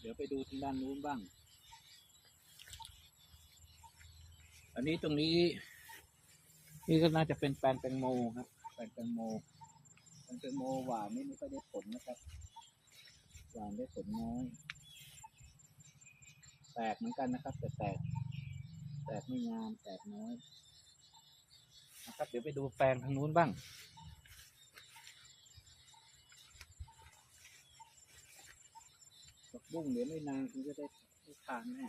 เดี๋ยวไปดูทางด้านนู้นบ้าง อันนี้ตรงนี้ นี่ก็น่าจะเป็นแปลงแตงโมครับ แปลงแตงโมแปลงแตงโมหวานนี่ไม่ค่อยได้ผลนะครับ หวานได้ผลน้อย แตกเหมือนกันนะครับ แต่แตก แตกไม่งาม แตกน้อยนะครับ เดี๋ยวไปดูแปลงทางนู้นบ้าง ผัก บุ้งเดี๋ยวไม่นานคุณจะได้ได้ทานแน่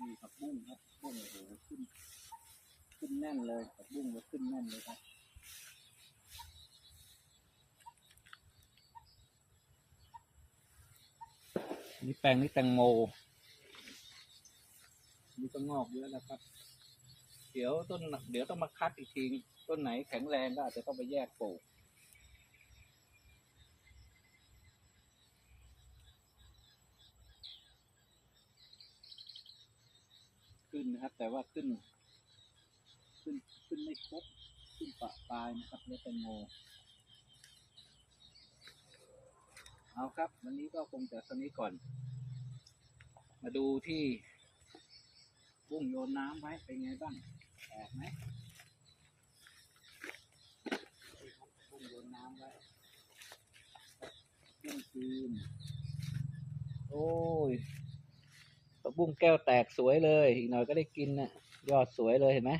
มีผักบุ้งครับบุ้งโอ้โหขึ้น ขึ้นแน่นเลยผักบุ้งก็ขึ้นแน่นเลยครับนี่แปลงนี่แตงโม นี่ก็งอกเยอะแล้วครับ เดี๋ยวต้นเดี๋ยวต้องมาคัดอีกทีต้นไหนแข็งแรงก็อาจจะต้องไปแยกปลูกขึ้นนะครับ แต่ว่าขึ้น ขึ้นขึ้นไม่ครบขึ้นปะปลายนะครับเนื้อแตงโมเอาครับ วันนี้ก็คงจะเท่านี้ก่อน มาดูที่ บุ้งโยนน้ำไว้เป็นไงบ้างแตกไหมนี่ครับบุ้งโยนน้ำไว้บุ้งคืนโอ้ยผักบุ้งแก้วแตกสวยเลย อีกหน่อยก็ได้กินน่ะยอดสวยเลยเห็นไหม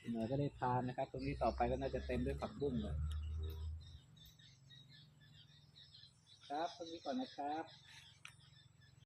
อีกหน่อยก็ได้ทานนะครับ ตรงนี้ต่อไปก็น่าจะเต็มด้วยผักบุ้งเลยครับตรงนี้ก่อนนะครับ